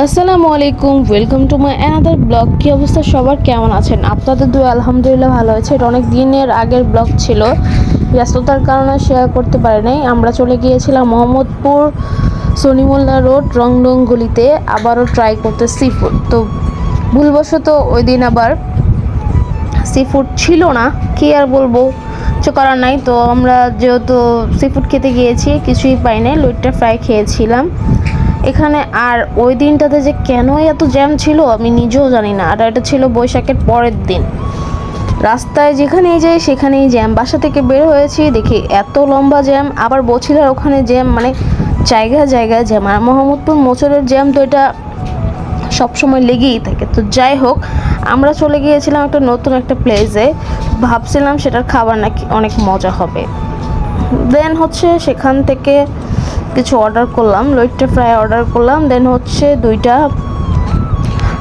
আসসালামু আলাইকুম welcome to my another blog কী অবস্থা সবার? কেমন আছেন? আপনাদের দু আলহামদুলিল্লাহ ভালো আছে। এটা অনেক দিনের আগের ব্লগ ছিল। ব্যস্ততার কারণে শেয়ার করতে পারি নাই। আমরা চলে গিয়েছিলাম মোহাম্মদপুর সনিমুল্লা রোড, রংডং গলিতে। আবারও ট্রাই করতে সি ফুড তো ভুলবশত ওই দিন আবার সি ফুড ছিল না। কি আর বলব? কিছু করার নাই। তো আমরা যেহেতু সি ফুড খেতে গিয়েছি, কিছুই পাই নাই। লুইটটা ফ্রাই খেয়েছিলাম। এখানে আর ওই দিনটাতে যে কেন এত জ্যাম ছিল আমি নিজেও জানি না। আর এটা ছিল বৈশাখের পরের দিন। রাস্তায় যেখানেই যাই সেখানেই জ্যাম। বাসা থেকে বের হয়েছি, দেখি এত লম্বা জ্যাম। আবার বছিলার ওখানে জ্যাম মানে জায়গায় জায়গায় জ্যাম। আর মোহাম্মদপুর মোচরের জ্যাম তো এটা সবসময় লেগেই থাকে। তো যাই হোক, আমরা চলে গিয়েছিলাম একটা নতুন একটা প্লেসে ভাবছিলাম সেটার খাবার নাকি অনেক মজা হবে। দেন হচ্ছে সেখান থেকে কিছু অর্ডার করলাম, লইট্টা ফ্রাই অর্ডার করলাম দেন হচ্ছে দুইটা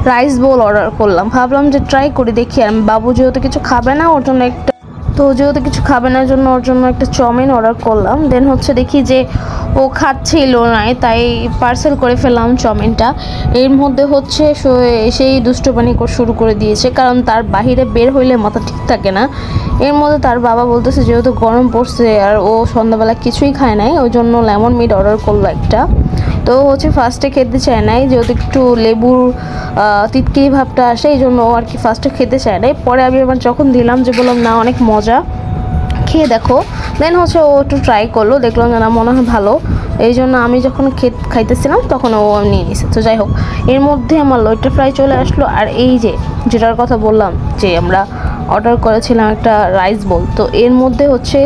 রাইস বোল অর্ডার করলাম। ভাবলাম যে ট্রাই করি, দেখি আর বাবু যেহেতু কিছু খাবে না, ওর জন্য একটা তো যেহেতু কিছু খাবে না জন্য ওর জন্য একটা চাউমিন অর্ডার করলাম। দেন হচ্ছে দেখি যে ও খাচ্ছিল না, তাই পার্সেল করে ফেললাম চাউমিনটা। এর মধ্যে হচ্ছে সেই দুষ্টবানি কর- শুরু করে দিয়েছে, কারণ তার বাহিরে বের হইলে মাথা ঠিক থাকে না। এর মধ্যে তার বাবা বলতেছে যেহেতু গরম পড়ছে আর ও সন্ধ্যাবেলা কিছুই খায় নাই, ওই জন্য লেমন মিট অর্ডার করল একটা। তো হচ্ছে ফার্স্টে খেতে চায় নাই, যেহেতু একটু লেবুর তিতকি ভাবটা আসে, এই জন্য আর কি ফার্স্টে খেতে চায় নাই। পরে আমি আবার যখন দিলাম যে বললাম, না, অনেক মজা, খেয়ে দেখো। দেন হচ্ছে ও একটু ট্রাই করল, দেখলাম যে না, মনে হয় ভালো। এই জন্য আমি যখন খেত, খাইতেছিলাম, তখন ও নিয়ে নিছে। তো যাই হোক, এর মধ্যে আমার লইটা ফ্রাই চলে আসলো। আর এই যে, যেটার কথা বললাম, যে আমরা অর্ডার করেছিলাম একটা রাইস বোল তো এর মধ্যে হচ্ছে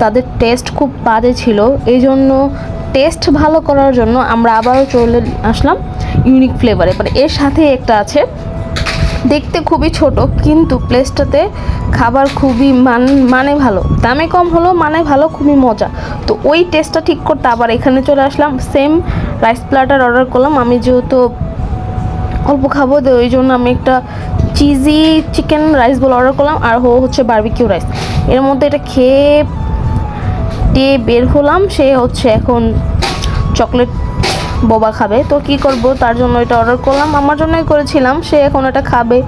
তাদের টেস্ট খুব বাজে ছিল। এই জন্য টেস্ট ভালো করার জন্য আমরা আবারও চলে আসলাম ইউনিক ফ্লেভারে মানে এর সাথে একটা আছে, দেখতে খুবই ছোট, কিন্তু প্লেসটাতে খাবার খুবই মান মানে ভালো। দামে কম হলো মানে ভালো, খুবই মজা। তো ওই টেস্টটা ঠিক করতে আবার এখানে চলে আসলাম। সেম রাইস প্লাটার অর্ডার করলাম। আমি যেহেতু অল্প খাব, তো ওই জন্য আমি একটা চিজি চিকেন রাইস বলে অর্ডার করলাম। আর হো হচ্ছে বার্বিকিউ রাইস এর মধ্যে এটা খেয়ে দিয়ে বের হলাম। সে হচ্ছে এখন চকলেট বোবা খাবে। তো কি করব? তার জন্য এটা অর্ডার করলাম। আমার জন্যই করেছিলাম। সে এখন এটা খাবে।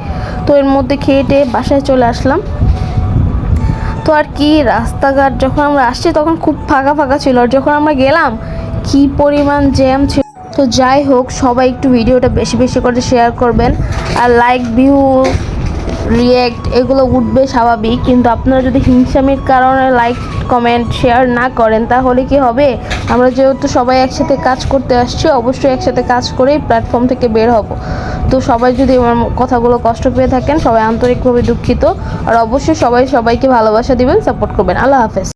তো এর মধ্যে খেয়ে টেয়ে বাসায় চলে আসলাম। তো আর কি, রাস্তাঘাট যখন আমরা আসছি তখন খুব ফাঁকা ফাঁকা ছিল। আর যখন আমরা গেলাম, কি পরিমাণ জ্যাম ছিল। তো যাই হোক, সবাই একটু ভিডিওটা বেশি বেশি করে শেয়ার করবেন। আর লাইক ভিউ রিয়েক্ট এগুলো উঠবে স্বাভাবিক, কিন্তু আপনারা যদি হিংসামির কারণে লাইক কমেন্ট শেয়ার না করেন, তাহলে কি হবে? আমরা যেহেতু সবাই একসাথে কাজ করতে আসছি, অবশ্যই একসাথে কাজ করেই প্ল্যাটফর্ম থেকে বের হব। তো সবাই যদি আমার কথাগুলো কষ্ট পেয়ে থাকেন, সবাই আন্তরিকভাবে দুঃখিত। আর অবশ্যই সবাই সবাইকে ভালোবাসা দিবেন সাপোর্ট করবেন। আল্লাহ হাফেজ।